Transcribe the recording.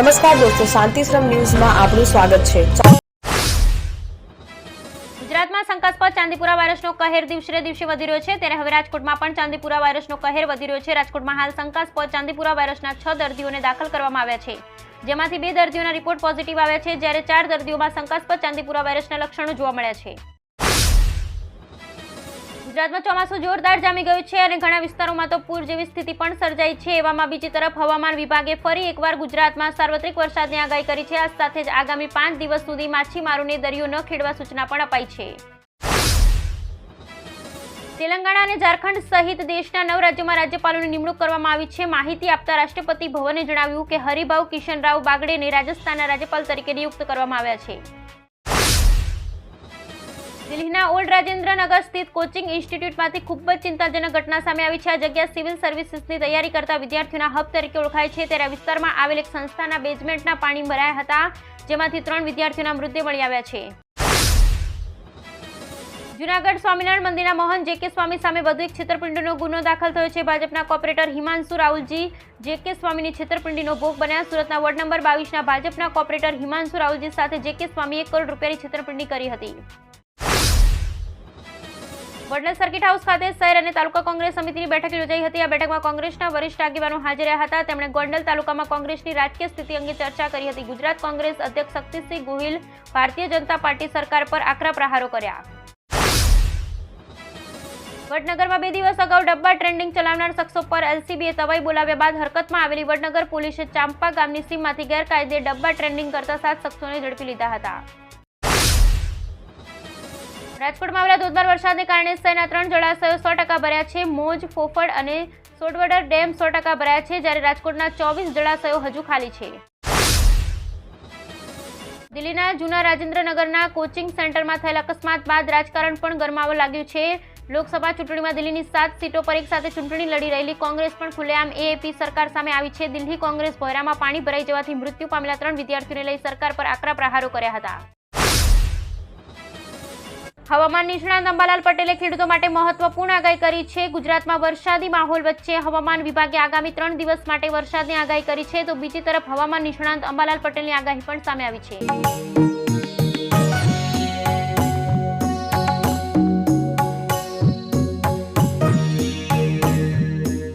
નમસ્કાર દોસ્તો શાંતિશ્રમ ન્યૂઝમાં આપનું સ્વાગત છે. ગુજરાતમાં શંકાસ્પદ ચાંદીપુરા વાયરસનો કહેર દિવસે દિવસે વધી રહ્યો છે. ત્યારે હવે રાજકોટમાં પણ ચાંદીપુરા વાયરસનો કહેર વધી રહ્યો છે. રાજકોટમાં હાલ શંકાસ્પદ ચાંદીપુરા વાયરસના છ દર્દીઓને દાખલ કરવામાં આવ્યા છે. જેમાંથી બે દર્દીઓના રિપોર્ટ પોઝિટિવ આવ્યા છે. જ્યારે ચાર દર્દીઓમાં શંકાસ્પદ ચાંદીપુરા વાયરસના લક્ષણો જોવા મળ્યા છે. ગુજરાતમાં ચોમાસું જોરદાર જામી ગયું છે અને ઘણા વિસ્તારોમાં તો પૂર જેવી સ્થિતિ પણ સર્જાઈ છે. એવામાં બીજી તરફ હવામાન વિભાગે ફરી એકવાર ગુજરાતમાં સાર્વત્રિક વરસાદની આગાહી કરી છે. આ સાથે જ આગામી પાંચ દિવસ સુધી માછીમારોને દરિયો ન ખેડવા સૂચના પણ અપાઈ છે. તેલંગાણા અને ઝારખંડ સહિત દેશના નવ રાજ્યોમાં રાજ્યપાલોની નિમણૂક કરવામાં આવી છે. માહિતી આપતા રાષ્ટ્રપતિ ભવને જણાવ્યું કે હરિભાઉ કિશનરાવ બાગડેને રાજસ્થાનના રાજ્યપાલ તરીકે નિયુક્ત કરવામાં આવ્યા છે. દિલ્હીના ઓલ્ડ રાજેન્દ્રનગર સ્થિત કોચિંગ ઇન્સ્ટિટ્યૂટમાંથી ખૂબ જ ચિંતાજનક ઘટના સામે આવી છે. આ જગ્યા સિવિલ સર્વિસીસની તૈયારી કરતા વિદ્યાર્થીઓના હબ તરીકે ઓળખાય છે. ત્યારે વિસ્તારમાં આવેલ એક સંસ્થાના બેઝમેન્ટના પાણી ભરાયા હતા, જેમાંથી ત્રણ વિદ્યાર્થીઓના મૃત્યુ મળી આવ્યા છે. જુનાગઢ સ્વામિનારાયણ મંદિરના મોહન જેકે સ્વામી સામે વધુ એક છેતરપિંડીનો ગુનો દાખલ થયો છે. ભાજપના કોર્પોરેટર હિમાંશુ રાહુલજી જેકે સ્વામીની છેતરપિંડીનો ભોગ બન્યા. સુરતના વોર્ડ નંબર બાવીસના ભાજપના કોર્પોરેટર હિમાંશુ રાહુલજી સાથે જેકે સ્વામીએ એક કરોડ રૂપિયાની છેતરપિંડી કરી હતી. વડનગર સર્કિટ હાઉસ ખાતે શહેર અને તાલુકા કોંગ્રેસ સમિતિની બેઠક યોજાઈ હતી. આ બેઠકમાં કોંગ્રેસના વરિષ્ઠ આગેવાનો હાજર રહ્યા હતા. તેમણે ગોંડલ તાલુકામાં કોંગ્રેસની રાજકીય સ્થિતિ અંગે ચર્ચા કરી હતી. ગુજરાત કોંગ્રેસ અધ્યક્ષ શક્તિસિંહ ગોહિલ ભારતીય જનતા પાર્ટી સરકાર પર આકરા પ્રહારો કર્યા. વડનગરમાં બે દિવસ અગાઉ ડબ્બા ટ્રેન્ડિંગ ચલાવનાર શખ્સો પર એલસીબીએ તવાઈ બોલાવ્યા બાદ હરકતમાં આવેલી વડનગર પોલીસે ચાંપા ગામની સીમમાંથી ગેરકાયદે ડબ્બા ટ્રેન્ડિંગ કરતા સાત શખ્સોને ઝડપી લીધા હતા. રાજકોટમાં આવેલા ધોધમાર વરસાદને કારણે શહેરના ત્રણ જળાશયો સો ટકા ભર્યા છે. મોજ, ફોફડ અને સોટવડર ડેમ સો ટકા ભરાયા છે, જ્યારે રાજકોટના ચોવીસ જળાશયો હજુ ખાલી છે. દિલ્હીના જૂના રાજેન્દ્રનગરના કોચિંગ સેન્ટરમાં થયેલા અકસ્માત બાદ રાજકારણ પણ ગરમાવા લાગ્યું છે. લોકસભા ચૂંટણીમાં દિલ્હીની સાત સીટો પર એક સાથે ચૂંટણી લડી રહેલી કોંગ્રેસ પણ ખુલ્લેઆમ એએપી સરકાર સામે આવી છે. દિલ્હી કોંગ્રેસ ભોયરામાં પાણી ભરાઈ જવાથી મૃત્યુ પામેલા ત્રણ વિદ્યાર્થીઓને લઈ સરકાર પર આકરા પ્રહારો કર્યા હતા. હવામાન નિષ્ણાંત અંબાલાલ પટેલે ખેડૂતો માટે મહત્વપૂર્ણ આગાહી કરી છે. ગુજરાતમાં વરસાદી માહોલ વચ્ચે હવામાન વિભાગે આગામી ત્રણ દિવસ માટે વરસાદની આગાહી કરી છે. તો બીજી તરફ હવામાન નિષ્ણાંત અંબાલાલ પટેલની આગાહી પણ સામે આવી છે.